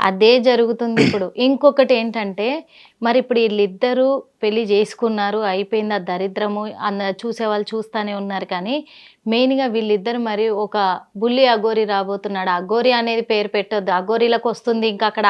అదే జరుగుతుంది ఇప్పుడు. ఇంకొకటి ఏంటంటే మరి ఇప్పుడు వీళ్ళిద్దరూ పెళ్ళి చేసుకున్నారు అయిపోయింది ఆ దరిద్రము అన్న చూసే వాళ్ళు చూస్తానే ఉన్నారు కానీ మెయిన్గా వీళ్ళిద్దరు మరి ఒక బుల్లి అగోరి రాబోతున్నాడు. అగోరి అనేది పేరు పెట్టొద్దు. అగోరీలకు వస్తుంది ఇంకా అక్కడ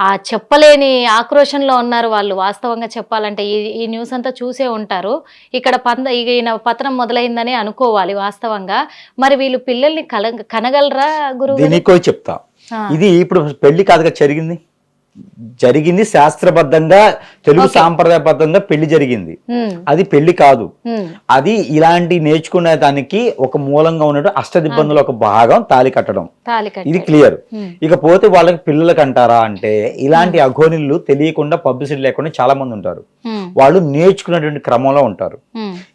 ఆ- చెప్పలేని ఆక్రోషంలో ఉన్నారు వాళ్ళు. వాస్తవంగా చెప్పాలంటే ఈ ఈ న్యూస్ అంతా చూసే ఉంటారు. ఇక్కడ పంద ఈయన పత్రం మొదలైందని అనుకోవాలి వాస్తవంగా. మరి వీళ్ళు పిల్లల్ని కల కనగలరా గురువు చెప్తా. ఇది ఇప్పుడు పెళ్ళి కాదుగా జరిగింది. జరిగింది శాస్త్రబద్ధంగా తెలుగు సాంప్రదాయబద్ధంగా పెళ్ళి జరిగింది. అది పెళ్ళి కాదు. అది ఇలాంటి నేర్చుకునే దానికి ఒక మూలంగా ఉన్నట్టు అష్టదిబ్బందులు ఒక భాగం తాలి కట్టడం. ఇది క్లియర్. ఇకపోతే వాళ్ళకి పిల్లలకి అంటారా అంటే ఇలాంటి అఘోనిళ్ళు తెలియకుండా పబ్లిసిటీ లేకుండా చాలా మంది ఉంటారు. వాళ్ళు నేర్చుకునేటువంటి క్రమంలో ఉంటారు.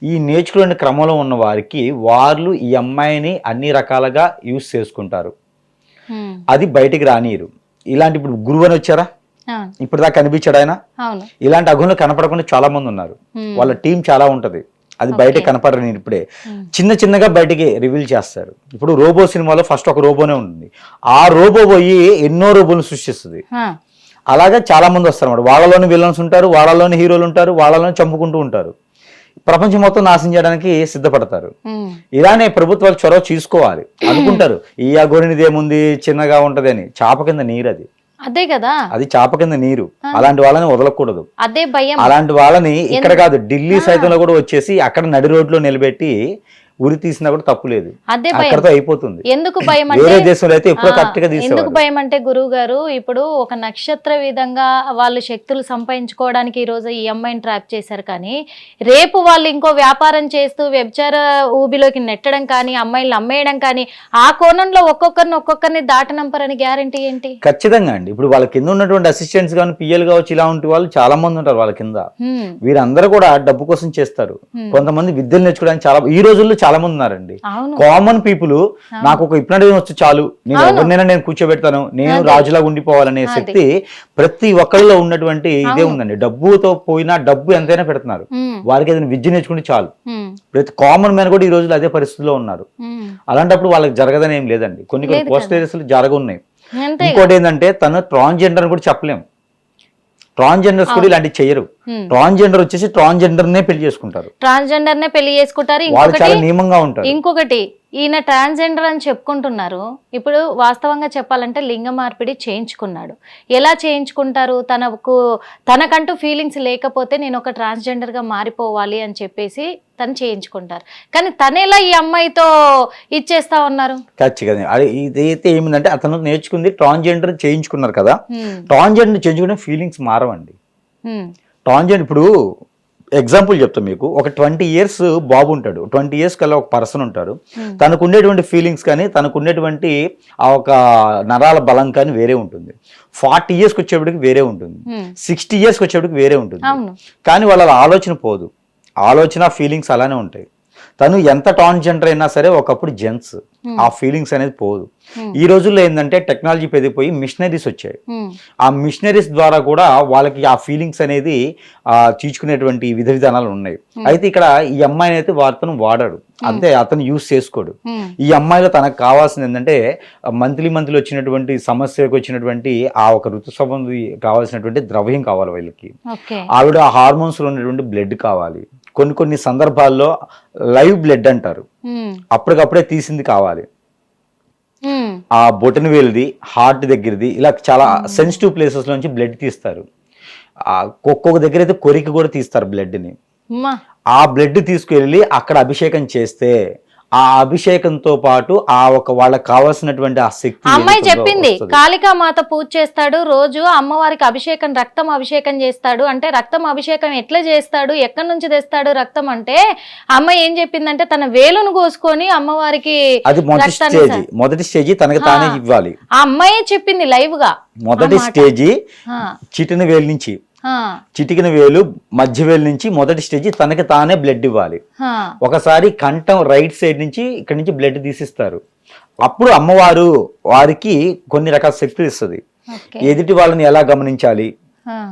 ఈ నేర్చుకునే క్రమంలో ఉన్న వారికి వాళ్ళు ఈ అమ్మాయిని అన్ని రకాలుగా యూస్ చేసుకుంటారు. అది బయటికి రానియరు. ఇలాంటి ఇప్పుడు గురువు అని వచ్చారా? ఇప్పుడు దాకా కనిపించాడు ఆయన? ఇలాంటి అఘోన్లు కనపడకుండా చాలా మంది ఉన్నారు. వాళ్ళ టీం చాలా ఉంటది. అది బయట కనపడరు నేను ఇప్పుడే. చిన్న చిన్నగా బయటికి రివీల్ చేస్తారు. ఇప్పుడు రోబో సినిమాలో ఫస్ట్ ఒక రోబోనే ఉంటుంది. ఆ రోబో పోయి ఎన్నో రోబోలు సృష్టిస్తుంది. అలాగే చాలా మంది వస్తారు అన్నమాట. వాళ్ళలోని విలన్స్ ఉంటారు వాళ్ళలోని హీరోలు ఉంటారు వాళ్ళలోని చంపుకుంటూ ఉంటారు. ప్రపంచం మొత్తం నాశనం చేయడానికి సిద్ధపడతారు. ఇలానే ప్రభుత్వాలు చొరవ తీసుకోవాలి అనుకుంటారు. ఈ అగోరినిది ఏముంది? చిన్నగా ఉంటది అని. చాప కింద నీరు అది. అదే కదా. అది చాప కింద నీరు. అలాంటి వాళ్ళని వదలకూడదు. అదే భయం. అలాంటి వాళ్ళని ఇక్కడ కాదు ఢిల్లీ సైతంలో కూడా వచ్చేసి అక్కడ నడి రోడ్లో నిలబెట్టి ఉరి తీసినా కూడా తప్పు లేదు. అదే భయం. అక్కడతో అయిపోతుంది. ఎందుకు భయం అంటే దేశంలో అయితే ఎప్పుడో కరెక్ట్గా ఎందుకు భయం అంటే గురువు గారు ఇప్పుడు ఒక నక్షత్ర విధంగా వాళ్ళు శక్తులు సంపాదించుకోవడానికి ఈ రోజు ఈ అమ్మాయిని ట్రాప్ చేశారు కానీ రేపు వాళ్ళు ఇంకో వ్యాపారం చేస్తూ వ్యభిచార ఊబిలోకి నెట్టడం కానీ అమ్మాయిలను అమ్మేయడం కానీ ఆ కోణంలో ఒక్కొక్కరిని ఒక్కొక్కరిని దాటనంపరని గ్యారంటీ ఏంటి? ఖచ్చితంగా అండి. ఇప్పుడు వాళ్ళ కింద ఉన్నటువంటి అసిస్టెంట్స్ కానీ పిఎల్ కావచ్చు ఇలా ఉంటే వాళ్ళు చాలా మంది ఉంటారు వాళ్ళ కింద. వీరందరూ కూడా డబ్బు కోసం చేస్తారు. కొంతమంది విద్యలు నేర్చుకోవడానికి చాలా ఈ రోజుల్లో చాలా మంది ఉన్నారండి. కామన్ పీపుల్ నాకు ఒక హిప్నటిజం వచ్చి చాలు. నేను ఎవరినైనా నేను కూర్చోబెడతాను. నేను రాజులాగా ఉండిపోవాలనే శక్తి ప్రతి ఒక్కరిలో ఉన్నటువంటి ఇదే ఉందండి. డబ్బుతో పోయినా డబ్బు ఎంతైనా పెడుతున్నారు. వారికి ఏదైనా విద్య నేర్చుకుంటే చాలు. ప్రతి కామన్ మ్యాన్ కూడా ఈ రోజుల్లో అదే పరిస్థితిలో ఉన్నారు. అలాంటప్పుడు వాళ్ళకి జరగదని ఏం లేదండి. కొన్ని కొన్ని పోస్ట్ ఏరియాస్లు జరగనున్నాయి అంతే ఇంకోటి ఏంటంటే తను ట్రాన్స్జెండర్ అని కూడా చెప్పలేం. ట్రాన్స్జెండర్స్ కూడా ఇలాంటివి Hmm. ట్రాన్స్జెండర్ వచ్చేసి ట్రాన్స్జెండర్ నే పెళ్ళి చేసుకుంటారు. ట్రాన్స్జెండర్ నే పెళ్ళి చేసుకుంటారు. వాళ్ళు చాలా నియమంగా ఉంటారు. ఇంకొకటి ఈయన ట్రాన్స్జెండర్ అని చెప్పుకుంటున్నారు. ఇప్పుడు వాస్తవంగా చెప్పాలంటే లింగ మార్పిడి చేయించుకున్నాడు. ఎలా చేయించుకుంటారు? తనకు తనకంటూ ఫీలింగ్స్ లేకపోతే నేను ఒక ట్రాన్స్జెండర్గా మారిపోవాలి అని చెప్పేసి తను చేయించుకుంటారు. కానీ తను ఎలా ఈ అమ్మాయితో ఇచ్చేస్తా ఉన్నారు? ఖచ్చితంగా. ఇదైతే ఏమిందంటే అతను నేర్చుకుంది ట్రాన్స్జెండర్ చేయించుకున్నారు కదా. ట్రాన్స్జెండర్ చేయించుకునే ఫీలింగ్స్ మారవండి. ట్రాన్స్జెండర్ ఇప్పుడు ఎగ్జాంపుల్ చెప్తా మీకు. ఒక ట్వంటీ ఇయర్స్ బాబు ఉంటాడు. ట్వంటీ ఇయర్స్ కల్లా ఒక పర్సన్ ఉంటాడు. Hmm. తనకు ఉండేటువంటి ఫీలింగ్స్ కానీ తనకు ఉండేటువంటి ఆ ఒక నరాల బలం కానీ వేరే ఉంటుంది. ఫార్టీ ఇయర్స్కి వచ్చేప్పటికి వేరే ఉంటుంది. సిక్స్టీ ఇయర్స్కి వచ్చేప్పటికి వేరే ఉంటుంది. అవును. కానీ వాళ్ళ ఆలోచన పోదు. ఆలోచన ఫీలింగ్స్ అలానే ఉంటాయి. తను ఎంత ట్రాన్స్జెండర్ అయినా సరే ఒకప్పుడు జెంట్స్ ఆ ఫీలింగ్స్ అనేది పోదు. ఈ రోజుల్లో ఏంటంటే టెక్నాలజీ పెరిగిపోయి మిషనరీస్ వచ్చాయి. హ్మ్, ఆ మిషనరీస్ ద్వారా కూడా వాళ్ళకి ఆ ఫీలింగ్స్ అనేది ఆ తీర్చుకునేటువంటి విధ విధానాలు ఉన్నాయి. అయితే ఇక్కడ ఈ అమ్మాయిని అయితే అతను వాడాడు. అంతే అతను యూస్ చేసుకోడు. ఈ అమ్మాయిలో తనకు కావాల్సింది ఏంటంటే మంత్లీ మంత్లీ వచ్చినటువంటి సమస్యకు వచ్చినటువంటి ఆ ఒక ఋతుస్రవంది కావాల్సినటువంటి ద్రవ్యం కావాలి వీళ్ళకి. ఆవిడ హార్మోన్స్లో ఉన్నటువంటి బ్లడ్ కావాలి. కొన్ని కొన్ని సందర్భాల్లో లైవ్ బ్లడ్ అంటారు. అప్పటికప్పుడే తీసింది కావాలి. ఆ బొటన వేలుది హార్ట్ దగ్గరది ఇలా చాలా సెన్సిటివ్ ప్లేసెస్ నుంచి బ్లడ్ తీస్తారు. ఆ ఒక్కొక్క దగ్గర అయితే కొరికి కూడా తీస్తారు బ్లడ్ని. ఆ బ్లడ్ తీసుకెళ్ళి అక్కడ అభిషేకం చేస్తే ఆ అభిషేకంతో పాటు ఆ ఒక వాళ్ళకి కావాల్సినటువంటి ఆ శక్తి అమ్మాయి చెప్పింది. కాళికా మాత పూజ చేస్తాడు రోజు అమ్మవారికి అభిషేకం రక్తం అభిషేకం చేస్తాడు. అంటే రక్తం అభిషేకం ఎట్లా చేస్తాడు ఎక్కడి నుంచి తెస్తాడు రక్తం అంటే ఆ అమ్మాయి ఏం చెప్పిందంటే తన వేలును కోసుకొని అమ్మవారికి అది మొదటి స్టేజ్ మొదటి స్టేజ్ తనకి తానే ఇవ్వాలి. ఆ అమ్మాయే చెప్పింది లైవ్గా మొదటి స్టేజి చిటిన వేలు నుంచి. చిటికిన వేలు మధ్య వేలు నుంచి మొదటి స్టేజ్ తనకి తానే బ్లడ్ ఇవ్వాలి. ఒకసారి కంఠం రైట్ సైడ్ నుంచి ఇక్కడ నుంచి బ్లడ్ తీసిస్తారు. అప్పుడు అమ్మవారు వారికి కొన్ని రకాల శక్తులు ఇస్తుంది. ఎదుటి వాళ్ళని ఎలా గమనించాలి?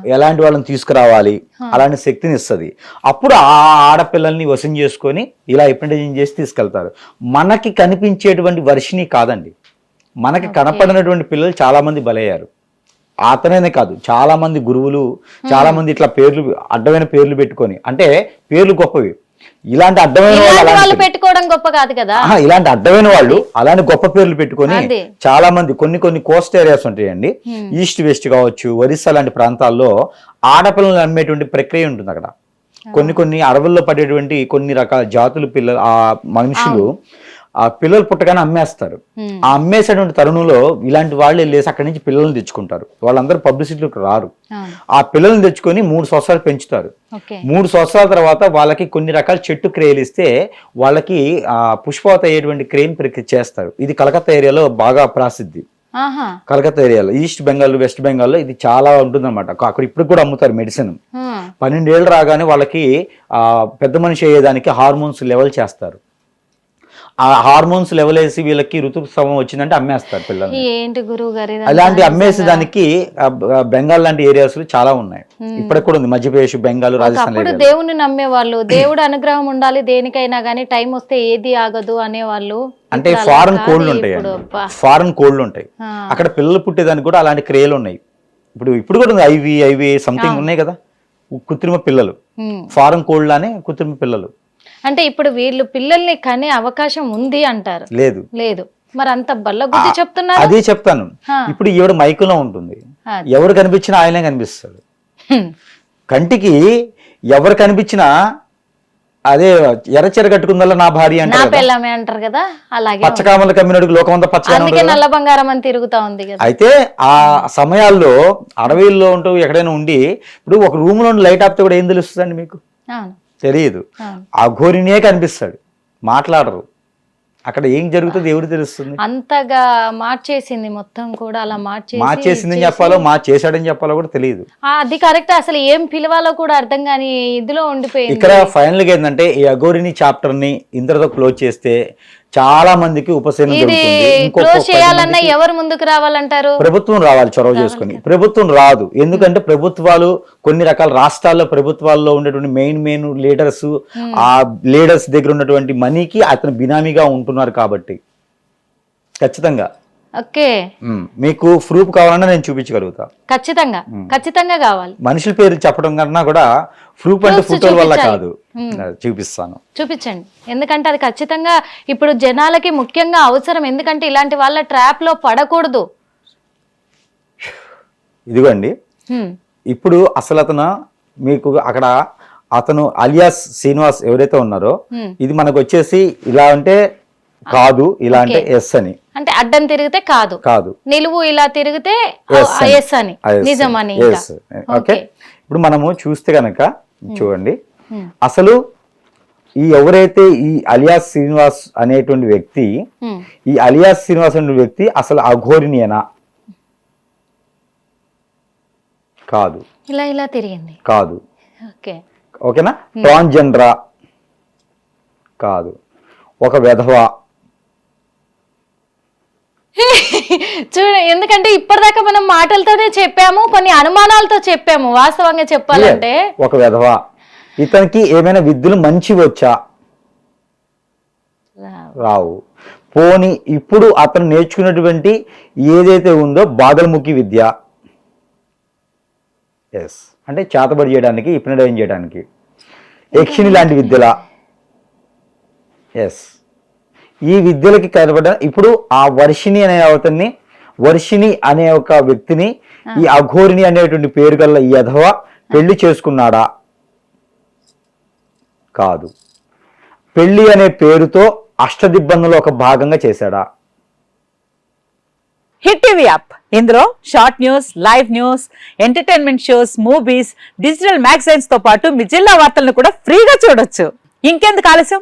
ఎలాంటి వాళ్ళని తీసుకురావాలి? అలాంటి శక్తిని ఇస్తుంది. అప్పుడు ఆ ఆడపిల్లల్ని వశం చేసుకొని ఇలా హిప్నటైజింగ్ చేసి తీసుకెళ్తారు. మనకి కనిపించేటువంటి వర్షిని కాదండి. మనకి కనపడినటువంటి పిల్లలు చాలా మంది బలయ్యారు. అతనేనే కాదు చాలా మంది గురువులు చాలా మంది ఇట్లా పేర్లు అడ్డమైన పేర్లు పెట్టుకొని అంటే పేర్లు గొప్పవి. ఇలాంటి అడ్డమైన వాళ్ళు పెట్టుకోవడం గొప్ప కాదు కదా? ఇలాంటి అడ్డమైన వాళ్ళు అలాంటి గొప్ప పేర్లు పెట్టుకొని. చాలా మంది కొన్ని కొన్ని కోస్ట్ ఏరియాస్ ఉంటాయండి. ఈస్ట్ వెస్ట్ కావచ్చు ఒరిస్సా లాంటి ప్రాంతాల్లో ఆడపిల్లలు అమ్మేటువంటి ప్రక్రియ ఉంటుంది అక్కడ. కొన్ని కొన్ని అడవుల్లో పడేటువంటి కొన్ని రకాల జాతుల పిల్లలు ఆ మనుషులు ఆ పిల్లలు పుట్టగానే అమ్మేస్తారు. ఆ అమ్మేసేటువంటి తరుణంలో ఇలాంటి వాళ్ళు వెళ్ళేసి అక్కడి నుంచి పిల్లల్ని తెచ్చుకుంటారు. వాళ్ళందరూ పబ్లిసిటీలోకి రారు. ఆ పిల్లల్ని తెచ్చుకొని మూడు సంవత్సరాలు పెంచుతారు. మూడు సంవత్సరాల తర్వాత వాళ్ళకి కొన్ని రకాల చెట్టు క్రేలు ఇస్తే వాళ్ళకి ఆ పుష్పవత అయ్యేటువంటి క్రేమ్ ప్రక్రియ చేస్తారు. ఇది కలకత్తా ఏరియాలో బాగా ప్రసిద్ధి. కలకత్తా ఏరియాలో ఈస్ట్ బెంగాల్ వెస్ట్ బెంగాల్లో ఇది చాలా ఉంటుందన్నమాట. అక్కడ ఇప్పుడు కూడా అమ్ముతారు మెడిసిన్. పన్నెండేళ్ళు రాగానే వాళ్ళకి ఆ పెద్ద మనిషి అయ్యేదానికి హార్మోన్స్ లెవెల్ చేస్తారు. ఆ హార్మోన్స్ లెవెల్ వేసి వీళ్ళకి ఋతుస్రావం వచ్చిందంటే అమ్మేస్తారు పిల్లల్ని. ఏంటి గురువు గారు అలాంటి అమ్మేసే? దానికి బెంగాల్ లాంటి ఏరియాస్ చాలా ఉన్నాయి. ఇప్పటికి కూడా ఉంది. మధ్యప్రదేశ్ బెంగాల్ రాజస్థాన్. దేవుణ్ణి నమ్మేవాళ్ళు. దేవుడు అనుగ్రహం ఉండాలి దేనికైనా గానీ టైం వస్తే ఏది ఆగదు అనేవాళ్ళు. అంటే ఫారెన్ కోళ్ళు ఉంటాయి. ఫారెన్ కోళ్ళు ఉంటాయి. అక్కడ పిల్లలు పుట్టేదానికి కూడా అలాంటి క్రియలు ఉన్నాయి. ఇప్పుడు ఇప్పుడు కూడా ఉంది. ఐవి ఐవి సంథింగ్ ఉన్నాయి కదా. కృత్రిమ పిల్లలు. ఫారెన్ కోళ్ళనే కృత్రిమ పిల్లలు. అంటే ఇప్పుడు వీళ్ళు పిల్లల్ని కనే అవకాశం ఉంది అంటారు. లేదు. లేదు. మరి అంత బల్ల గుద్ది చెప్తున్నారు? అదే చెప్తాను. ఇప్పుడు ఈవిడ మైకులో ఉంటుంది. ఎవరు కనిపించినా ఆయనే కనిపిస్తాడు. కంటికి ఎవరు కనిపించినా అదే ఎర్రచీర కట్టుకుందల్లా నా భార్య నా అంటారు కదా. పెళ్ళమే అంటారు కదా? అలాగే. పచ్చకామల కమ్మినడుగు లోకమంతా పచ్చగా నల్ల బంగారం అని తిరుగుతా ఉంది కదా. అయితే ఆ సమయాల్లో అడవిల్లో ఉంటూ ఎక్కడైనా ఉండి ఇప్పుడు ఒక రూమ్లో లైట్ ఆపితే కూడా ఏం తెలుస్తుందండి మీకు? తెలియదు. అవును. ఆ. ఘోరినే కనిపిస్తాడు. మాట్లాడరు. అక్కడ ఏం జరుగుతుంది ఎవరు తెలుస్తుంది? అంతగా మార్చేసింది మొత్తం కూడా అలా మార్చేసి మార్చేసిందని చెప్పాలో మా చేశాడని చెప్పాలో కూడా తెలియదు. అది కరెక్ట్. అసలు ఏం పిలవాలో కూడా అర్థం కాని ఇదిలో ఉండిపోయింది. ఇక్కడ ఫైనల్గా ఏంటంటే ఈ అఘోరిని చాప్టర్ని ఇంతటితో క్లోజ్ చేస్తే చాలా మందికి ఉపశమనం చేయాలన్నా ఎవరు ముందుకు రావాలంటారు? ప్రభుత్వం రావాలి చొరవ చేసుకుని. ప్రభుత్వం రాదు. ఎందుకంటే ప్రభుత్వాలు కొన్ని రకాల రాష్ట్రాల్లో ప్రభుత్వాల్లో ఉన్నటువంటి మెయిన్ మెయిన్ లీడర్స్ ఆ లీడర్స్ దగ్గర ఉన్నటువంటి మనీకి అతను బినామీగా ఉంటున్నారు కాబట్టి. ఖచ్చితంగా. ఓకే. మీకు ప్రూఫ్ కావాలన్నా నేను చూపించగలుగుతా. ఖచ్చితంగా. ఖచ్చితంగా కావాలి. మనుషుల పేరు చెప్పడం కన్నా కూడా ప్రూఫ్ అంటే ఫోటోల వల్ల. కాదు. చూపిస్తాను. చూపించండి. ఎందుకంటే అది ఖచ్చితంగా ఇప్పుడు జనాలకి ముఖ్యంగా అవసరం. ఎందుకంటే ఇలాంటి వాళ్ళ ట్రాప్లో పడకూడదు. ఇదిగోండి. ఇప్పుడు అసలు అతను మీకు అక్కడ అతను అలియాస్ శ్రీనివాస్ ఎవరైతే ఉన్నారో. ఇది మనకు వచ్చేసి ఇలా అంటే కాదు ఇలా అంటే ఎస్ అని. అంటే అడ్డం తిరిగితే కాదు. కాదు. నిలువు ఇలా తిరిగితే. ఎస్ అని. నిజమని అని. ఓకే ఇప్పుడు మనము చూస్తే కనుక చూడండి. Hmm. అసలు ఈ ఎవరైతే ఈ అలియాస్ శ్రీనివాస్ అనేటువంటి వ్యక్తి హ్మ్. ఈ అలియాస్ శ్రీనివాస్ అనే వ్యక్తి అసలు అఘోరినియనా కాదు. ఇలా ఇలా తిరిగింది. కాదు. ఓకే ఓకేనా ట్రాన్జెండరా కాదు. ఒక విధవ? చూడ ఎందుకంటే ఇప్పటిదాకా మనం మాటలతోనే చెప్పాము కొన్ని అనుమానాలతో చెప్పాము వాస్తవంగా చెప్పాలంటే. ఒక విధవ. ఇతనికి ఏమైనా విద్యలు మంచి వచ్చా రావు. పోని ఇప్పుడు అతను నేర్చుకున్నటువంటి ఏదైతే ఉందో బాదలముఖి విద్య. ఎస్ అంటే చేతబడి చేయడానికి ఇప్నడైన్ చేయడానికి. యక్షిణి లాంటి విద్యలా. ఎస్ ఈ విద్యలకి కనబడ ఇప్పుడు ఆ వర్షిణి అనే అవతన్ని వర్షిణి అనే ఒక వ్యక్తిని ఈ అఘోరిణి అనేటువంటి పేరు గల ఈ అధవ పెళ్ళి చేసుకున్నాడా? కాదు. పెళ్ళి అనే పేరుతో అష్టదిబ్బందులు ఒక భాగంగా చేశాడా? Hit TV app. ఇందులో short news live news entertainment shows movies digital మ్యాగజైన్స్తో పాటు మీ జిల్లా వార్తలను కూడా ఫ్రీగా చూడొచ్చు. ఇంకెందుకు ఆలస్యం?